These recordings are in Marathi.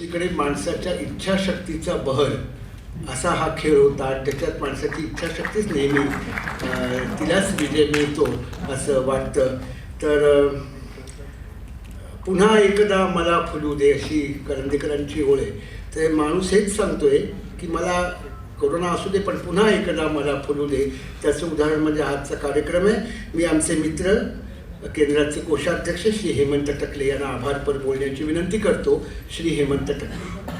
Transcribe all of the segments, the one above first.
तिकडे माणसाच्या इच्छाशक्तीचा बहर असा हा खेळ होता. त्याच्यात माणसाची इच्छाशक्तीच नेहमी तिलाच विजय मिळतो असं वाटतं. तर पुन्हा एकदा मला फुलू दे अशी करंदीकरांची ओळ आहे. तर माणूस हेच सांगतोय की मला कोरोना असू दे पण पुन्हा एकदा मला फुलू दे. त्याचं उदाहरण म्हणजे आजचा कार्यक्रम आहे. मी आमचे मित्र केंद्राचे कोषाध्यक्ष श्री हेमंत टकले यांना आभारपर बोलण्याची विनंती करतो. श्री हेमंत टकले.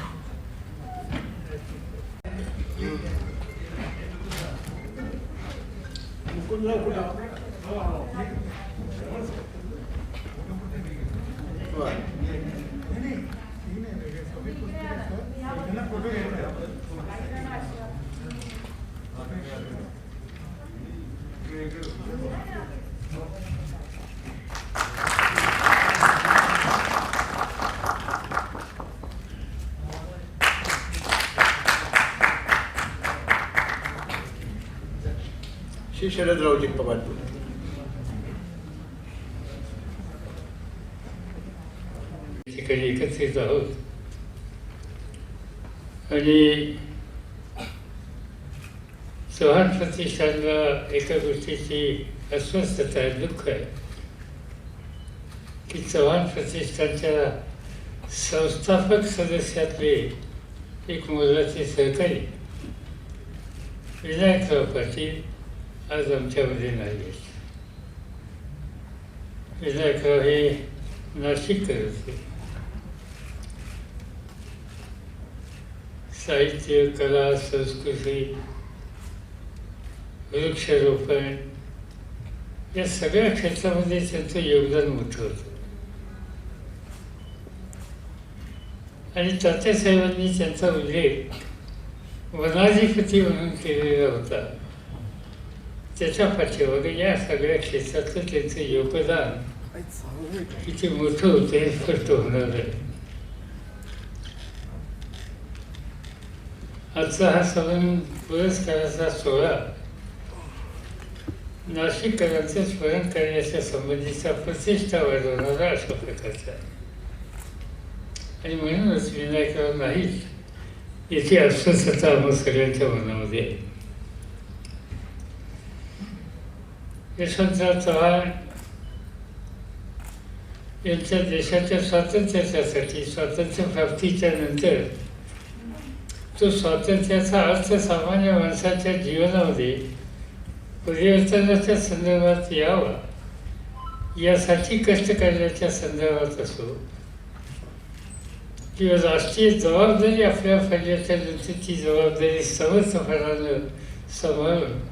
श्री शरदरावजी पवार बोला. ठिकाणी एकत्रित आहोत आणि चव्हाण प्रतिष्ठानला एका गोष्टीची अस्वस्थता आहे दुःख आहे की चव्हाण प्रतिष्ठानच्या संस्थापक सदस्यातले एक मोलाचे सहकारी विनायकराव पाटील आज आमच्यामध्ये नाही आहेत विनायकराव हे नाशिककर होते साहित्य कला संस्कृती वृक्षारोपण या सगळ्या क्षेत्रामध्ये त्यांचं योगदान मोठं होतं. आणि तात्यासाहेबांनी त्यांचा उल्लेख वनाधिपती म्हणून केलेला होता. त्याच्या पाठीमागे या सगळ्या क्षेत्रातलं त्यांचं योगदान किती मोठं होतं हे स्पष्ट होणार आहे. आजचा हा सवन पुरस्काराचा सोहळा नाशिककरांचं स्मरण करण्याच्या संबंधीचा प्रतिष्ठा वाढवणारा अशा प्रकारचा आणि म्हणूनच विनायकराव नाहीच याची अस्वस्थता आम्हा सगळ्यांच्या मनामध्ये आहे. यशवंतराव चव्हाण यांच्या देशाच्या स्वातंत्र्यासाठी स्वातंत्र्य प्राप्तीच्या नंतर तो स्वातंत्र्याचा अर्थ सामान्य माणसाच्या जीवनामध्ये परिवर्तनाच्या संदर्भात यावा यासाठी कष्ट करण्याच्या संदर्भात असो किंवा राष्ट्रीय जबाबदारी आपल्या फायद्याच्या नंतर ती जबाबदारी समर्थपणानं सांभाळून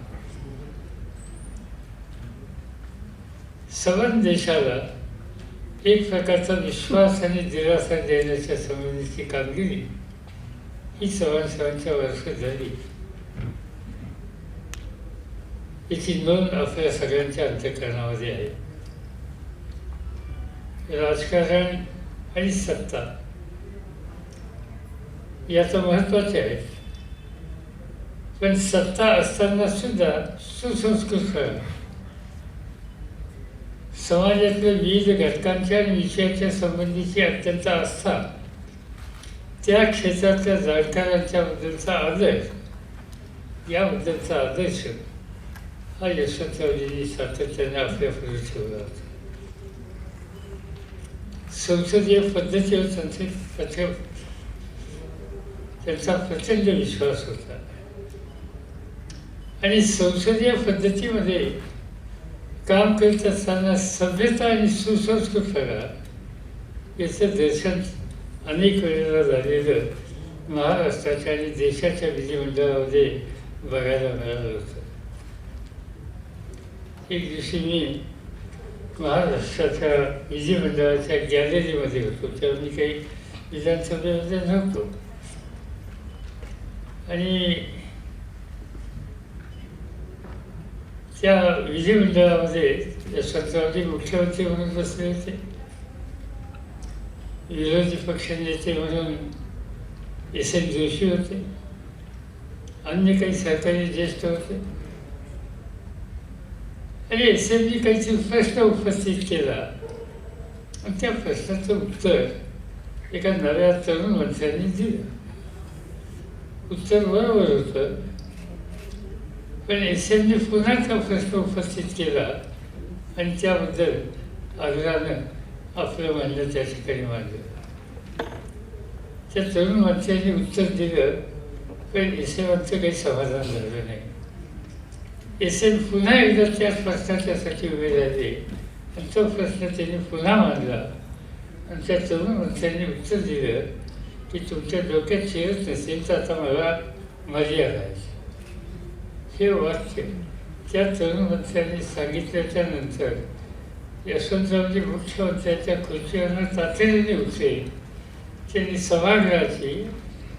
सगळ्या देशाला एक प्रकारचा विश्वास आणि दिलासा देण्याच्या संबंधीची कामगिरी ही सवासांच्या वर्षात झाली. याची नोंद आपल्या सगळ्यांच्या अंतकरणामध्ये आहे. राजकारण आणि सत्ता याचं महत्त्वाचे आहे पण सत्ता असताना सुद्धा सुसंस्कृत करणं समाजातल्या विविध घटकांच्या आणि विषयाच्या संबंधीची अत्यंत आस्था. त्या क्षेत्रातल्या जाणकारांच्या बद्दलचा आदर. याबद्दलचा आदर्श. हा यशवंतरावजींनी सातत्याने आपल्या पुढे ठेवला होता. संसदीय पद्धतीवर त्यांचे प्रथ- त्यांचा प्रचंड विश्वास होता. आणि संसदीय पद्धतीमध्ये काम करत असताना सभ्यता आणि सुसंस्कृतता याचं दर्शन अनेक वेळेला झालेलं महाराष्ट्राच्या आणि देशाच्या विधिमंडळामध्ये बघायला मिळालं होतं. एक दिवशी मी महाराष्ट्राच्या विधिमंडळाच्या गॅलरीमध्ये होतो तेव्हा मी काही विधानसभेमध्ये नव्हतो. आणि त्या विधिमंडळामध्ये यशवंतरावजी मुख्यमंत्री म्हणून बसले होते. विरोधी पक्षनेते म्हणून एस एन जोशी होते. अन्य काही सरकारी ज्येष्ठ होते. आणि एस एननी काहीतरी प्रश्न उपस्थित केला. आणि त्या प्रश्नाचं उत्तर एका नव्या तरुण माणसाने दिलं. उत्तर बरोबर होतं. पण एस एमने पुन्हा तो प्रश्न उपस्थित केला. आणि त्याबद्दल आग्रहानं आपलं म्हणणं त्या ठिकाणी मांडलं. त्या तरुण मंत्र्यांनी उत्तर दिलं पण एस एमांचं काही समाधान झालं नाही. एस एम पुन्हा एकदा त्या प्रश्नाच्यासाठी उभे राहिले. आणि तो प्रश्न त्यांनी पुन्हा मांडला. आणि त्या तरुण मंत्र्यांनी उत्तर दिलं की तुमच्या डोक्यात शिरत नसेल तर आता मला मर्यादा आहे. हे वाक्य त्या तरुण माणसाने सांगितल्याच्या नंतर यशवंतरावजी मुख्यमंत्र्यांच्या खुर्चीवरनं तातडीने उठले. त्यांनी सभागृहाची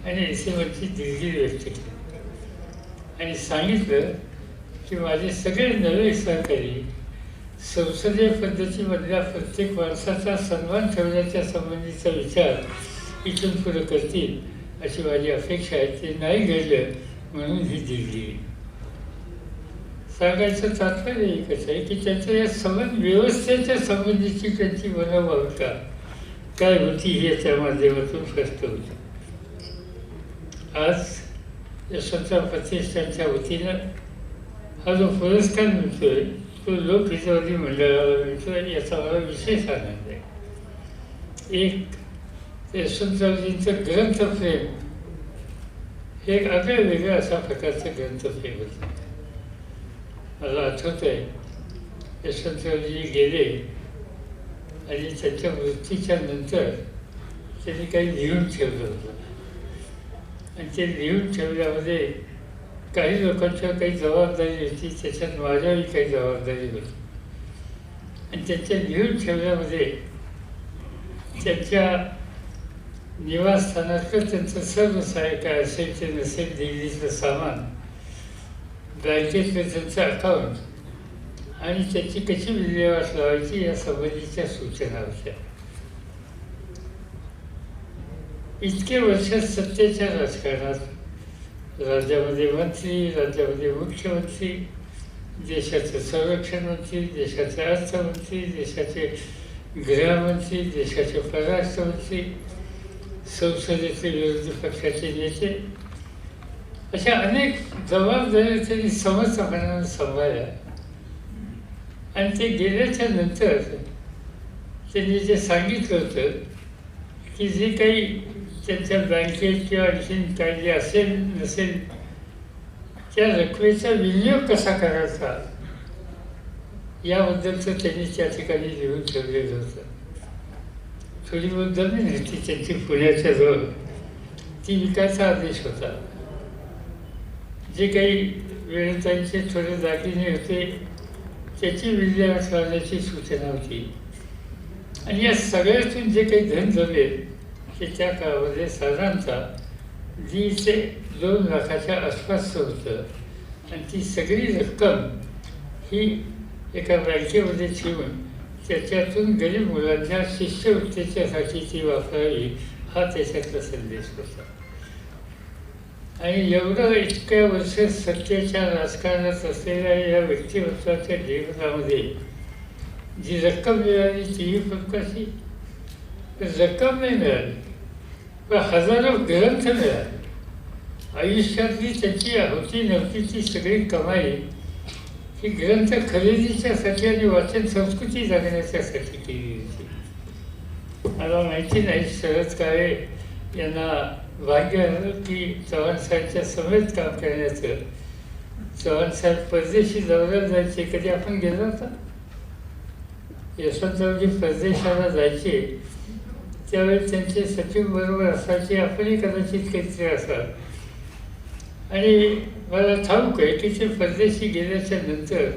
आणि एसीवरची दिलगिरी व्यक्त केली. आणि सांगितलं की माझे सगळे नवे सहकारी संसदीय पद्धतीमधल्या प्रत्येक माणसाचा सन्मान ठेवण्याच्या संबंधीचा विचार इथून पुढे करतील अशी माझी अपेक्षा आहे. ते नाही घडलं म्हणून ही दिलगिरी. सांगायचं तात्पर्य एकच आहे की त्याच्या या संबंध व्यवस्थेच्या संबंधीची त्यांची मनोभाविका काय होती हे त्या माध्यमातून स्पष्ट होतं. आज यशवंतराव प्रतिष्ठानच्या वतीनं हा जो पुरस्कार मिळतोय तो लोकहितवादी मंडळाला मिळतोय याचा मला विशेष आनंद आहे. एक यशवंतरावजींचं ग्रंथप्रेम हे एक आगळं वेगळं अशा प्रकारचं ग्रंथप्रेम होतं. मला आठवत आहे यशवंतरावजी गेले आणि त्यांच्या मृत्यूच्या नंतर त्यांनी काही लिहून ठेवलं होतं. आणि ते लिहून ठेवल्यामध्ये काही लोकांच्या काही जबाबदारी होती त्याच्यात माझ्याही काही जबाबदारी होती. आणि त्यांच्या लिहून ठेवल्यामध्ये त्यांच्या निवासस्थानातलं त्यांचं सर्व सहाय्य काय असेल ते नसेल दिल्लीचं सामान बँकेतलं अकाउंट. आणि त्याची कशी विल्हेवाट लावायची या संबंधीच्या सूचना होत्या. इतके वर्ष सत्तेच्या राजकारणात राज्यामध्ये मंत्री राज्यामध्ये मुख्यमंत्री देशाचे संरक्षण मंत्री देशाचे अर्थमंत्री देशाचे गृहमंत्री देशाचे परराष्ट्रमंत्री संसदेचे विरोधी पक्षाचे नेते अशा अनेक जबाबदाऱ्या त्यांनी समर्थपणाने सांभाळल्या आणि ते गेल्याच्यानंतर त्यांनी जे सांगितलं होतं की जे काही त्यांच्या बँकेत किंवा आणखीन काही जे असेल नसेल त्या रकमेचा विनियोग कसा करायचा याबद्दलचं त्यांनी त्या ठिकाणी लिहून ठेवलेलं होतं. थोडी मुद्दा जमीन होती त्यांची पुण्याच्या जवळ. ती विकायचा आदेश होता. जे काही वेळेतांचे थोडे दागिने होते त्याची विल्हेवाट लावण्याची सूचना होती. आणि या सगळ्यातून जे काही धन झाले ते त्या काळामध्ये साधारणतः दीड ते दोन लाखाच्या आसपासचं होतं. आणि ती सगळी रक्कम ही एका बँकेमध्ये ठेवून त्याच्यातून गरीब मुलांच्या शिष्यवृत्तीच्यासाठी ती वापरावी हा त्याच्यातला संदेश होता. आणि एवढं इतक्या वर्ष सत्तेच्या राजकारणात असलेल्या या व्यक्तिमत्वाच्या जीवनामध्ये जी रक्कम मिळाली तीही पण रक्कम नाही मिळाली पण हजारो ग्रंथ मिळाले. आयुष्यातली त्याची होती नव्हती ती सगळी कमाई ही ग्रंथ खरेदीच्यासाठी आणि वाचन संस्कृती जगण्याच्यासाठी केली होती. मला माहिती नाही शरद काळे यांना भाग्य आलं की चव्हाण साहेबच्या समेत काम करण्याचं चव्हाण साहेब परदेशी दौऱ्याला जायचे कधी आपण गेलो होता? यशवंतरावजी परदेशाला जायचे त्यावेळी त्यांचे सचिव बरोबर असायचे आपणही कदाचित काहीतरी असाल. आणि मला ठाऊक आहे की ते परदेशी गेल्याच्यानंतर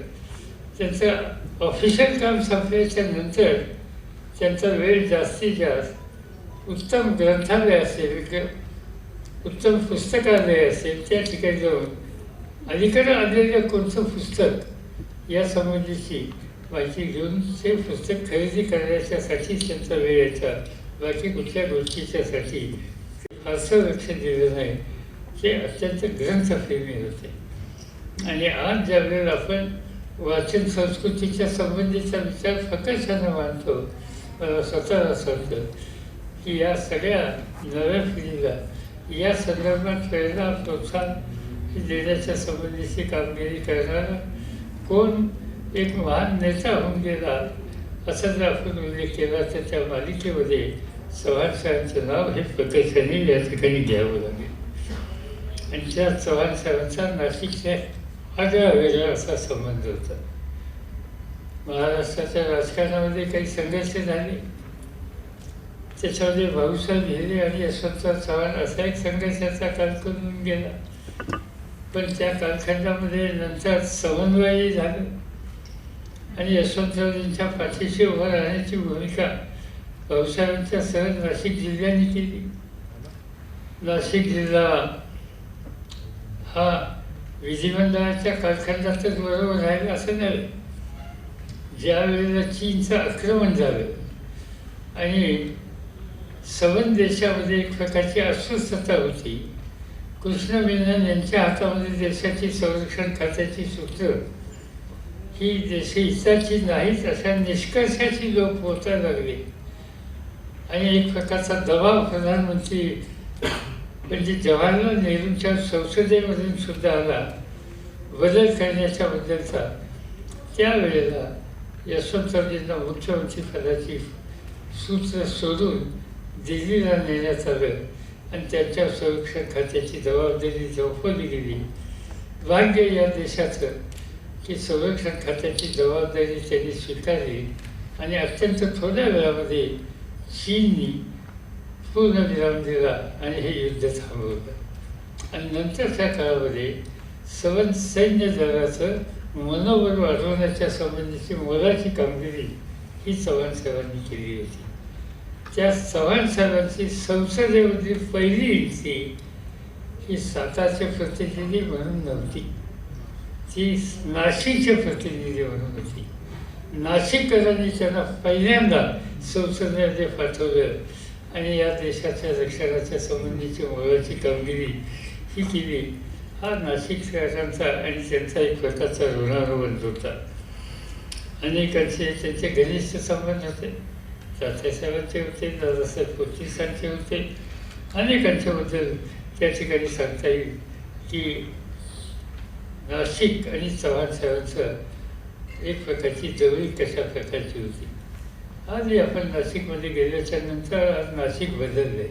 त्यांचं ऑफिशियल काम संपल्याच्या नंतर त्यांचा वेळ जास्तीत जास्त उत्तम ग्रंथालय असेल उत्तम पुस्तकालय असेल त्या ठिकाणी जाऊन. अलीकडं आलेलं कोणतं पुस्तक या संबंधीची माहिती घेऊन ते पुस्तक खरेदी करण्याच्यासाठी त्यांचा वेळ यायचा. बाकी कुठल्या गोष्टीच्यासाठी फारसं लक्ष दिलं नाही. ते अत्यंत ग्रंथप्रेमी होते. आणि आज ज्यावेळेला आपण वाचन संस्कृतीच्या संबंधीचा विचार फकशानं मानतो मला स्वतःला असं वाटतं की या सगळ्या नव्या पिढीला या संदर्भात प्रेरणा प्रोत्साहन देण्याच्या संबंधीची कामगिरी करणारा कोण एक महान नेता होऊन गेला असा जर आपण उल्लेख केला तर त्या मालिकेमध्ये चव्हाण साहेबांचं नाव हे प्रकर्षाने या ठिकाणी घ्यावं लागेल. आणि त्या चव्हाण साहेबांचा नाशिकच्या आगळा वेगळा असा संबंध होता. महाराष्ट्राच्या राजकारणामध्ये काही संघर्ष झाले? त्याच्यामध्ये भाऊसाहेब हिरे आणि यशवंतराव चव्हाण असा एक संघर्षाचा कालखंड गेला. पण त्या कालखंडामध्ये नंतर समन्वयही झालं. आणि यशवंतरावजींच्या पाठीशी उभं राहण्याची भूमिका भाऊसाहेबांच्या सहज नाशिक जिल्ह्याने केली. नाशिक जिल्हा हा विधिमंडळाच्या कालखंडातच बरोबर राहील असं नाही ज्या वेळेला चीनचं आक्रमण झालं आणि सवन देशामध्ये एक प्रकारची अस्वस्थता होती. कृष्ण मेनन यांच्या हातामध्ये देशाची संरक्षण खात्याची सूत्र. ही देश हिताची नाहीत अशा निष्कर्षाची लोक होता लागले. आणि एक प्रकारचा दबाव प्रधानमंत्री म्हणजे जवाहरलाल नेहरूंच्या संसदेमधून सुद्धा आला. बदल करण्याच्या बद्दलचा त्यावेळेला यशवंतरावजींना मुख्यमंत्री पदाची सूत्र सोडून दिल्लीला नेण्यात आलं आणि त्यांच्या संरक्षण खात्याची जबाबदारी झोपवली गेली. भाग्य या देशाचं की संरक्षण खात्याची जबाबदारी त्यांनी स्वीकारली आणि अत्यंत थोड्या वेळामध्ये चीननी पूर्णविराम दिला आणि हे युद्ध थांबवलं. आणि नंतरच्या काळामध्ये सवन सैन्य दलाचं मनोबल वाढवण्याच्या संबंधीची मोलाची कामगिरी ही चव्हाण साहेबांनी केली होती. त्या चव्हाण साहेबांची संसदेमधली पहिली युती ही सातारचे प्रतिनिधी म्हणून नव्हती. ती नाशिकच्या प्रतिनिधी म्हणून होती. नाशिककरांनी त्यांना पहिल्यांदा संसदेमध्ये पाठवलं आणि या देशाच्या रक्षणाच्या संबंधीची मोलाची कामगिरी ही केली. हा नाशिककरांचा आणि त्यांचा एक प्रकारचा ऋणानुबंध होता. अनेकांचे त्यांचे घनिष्ठ संबंध होते. तात्यासाहेबांचे होते दादासाहेब फडणवीसांचे होते अनेकांच्याबद्दल त्या ठिकाणी सांगता येईल की नाशिक आणि चव्हाण साहेबांचं एक प्रकारची जवळी कशा प्रकारची होती. आजही आपण नाशिकमध्ये गेल्याच्यानंतर आज नाशिक बदलले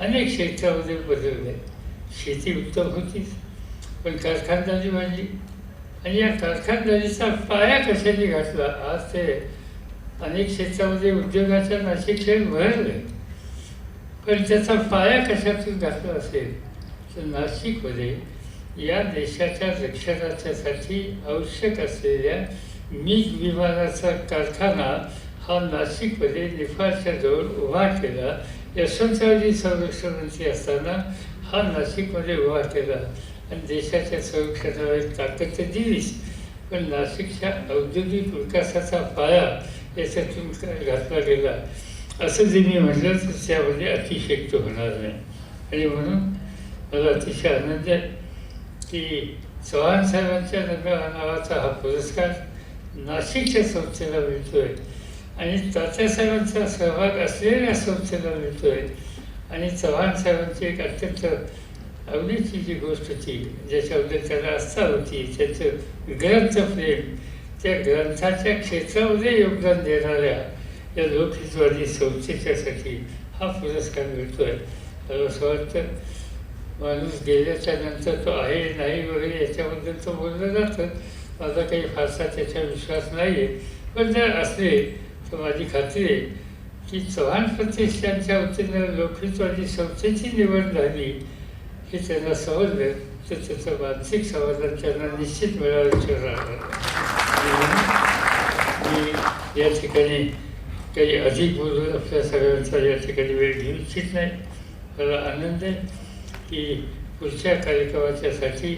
अनेक क्षेत्रामध्ये बदलले शेती उत्तम होतीच पण कारखानदारी वाढली. आणि या कारखानदारीचा पाया कशाने घातला? आज ते अनेक क्षेत्रामध्ये उद्योगाच्या नाशिक खेळ भरले. पण त्याचा पाया कशातून घातला असेल? तर नाशिकमध्ये या देशाच्या रक्षणाच्यासाठी आवश्यक असलेल्या मीग विमानाचा कारखाना हा नाशिकमध्ये निफाडच्या जवळ उभा केला. यशवंतरावजी संरक्षण मंत्री असताना हा नाशिकमध्ये उभा केला. आणि देशाच्या संरक्षणाला ताकद तर दिलीच. पण नाशिकच्या औद्योगिक विकासाचा पाया याच्यातून घातला गेला असं जे मी म्हटलं तर त्यामध्ये अतिशक्ती होणार नाही. आणि म्हणून मला अतिशय आनंद आहे की चव्हाण साहेबांच्या नव्या नावाचा हा पुरस्कार नाशिकच्या संस्थेला मिळतोय. आणि तात्यासाहेबांचा सहभाग असलेल्या संस्थेला मिळतोय. आणि चव्हाण साहेबांची एक अत्यंत आवडीची जी गोष्ट होती ज्याच्याबद्दल त्याला आस्था होती त्याचं ग्रंथ प्रेम त्या ग्रंथाच्या क्षेत्रामध्ये योगदान देणाऱ्या या लोकहितवादी संस्थेच्यासाठी हा पुरस्कार मिळतोय. मला असं वाटतं माणूस गेल्याच्यानंतर तो आहे नाही वगैरे याच्याबद्दल तो बोललं जातं. माझा काही फारसा त्याचा विश्वास नाही आहे पण जर असले तर माझी खात्री आहे की चव्हाण प्रतिष्ठानच्या वतीनं लोकहितवादी संस्थेची निवड झाली हे त्यांना समजलं तर त्याचं मानसिक समाधान त्यांना निश्चित मिळाल्याशिवाय राहणार. मी या ठिकाणी काही अधिक बोलून आपल्या सगळ्यांचा या ठिकाणी वेळ घेऊ इच्छित नाही. मला आनंद आहे की पुढच्या कार्यक्रमाच्यासाठी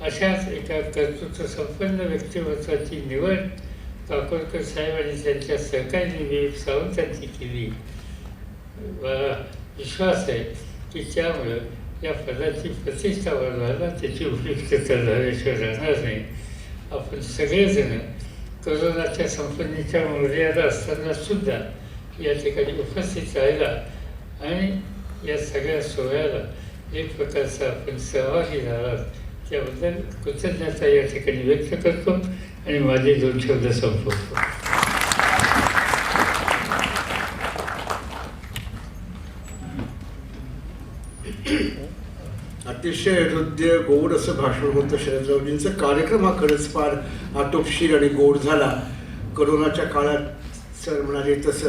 अशाच एका कर्तृत्व संपन्न व्यक्तिमत्वाची निवड काकोडकर साहेब आणि त्यांच्या सहकारी विवेक सावंतांची केली. मला विश्वास आहे की त्यामुळं या पदाची प्रतिष्ठा वाढवायला त्याची उपयुक्तता झाल्याशिवाय राहणार नाही. आपण सगळेजण करोनाच्या संपत्तीच्या मर्यादा असताना सुद्धा या ठिकाणी उपस्थित राहिला आणि या सगळ्या सोहळ्याला एक प्रकारचा आपण सहभागी झाला त्याबद्दल कृतज्ञता या ठिकाणी व्यक्त करतो आणि माझे दोन शब्द संपवतो अतिशय हृदय गोड असं भाषण होतं शरदरावजींचं. कार्यक्रम हा खरंच फार आटोपशीर आणि गोड झाला. करोनाच्या काळात सर म्हणाले तसं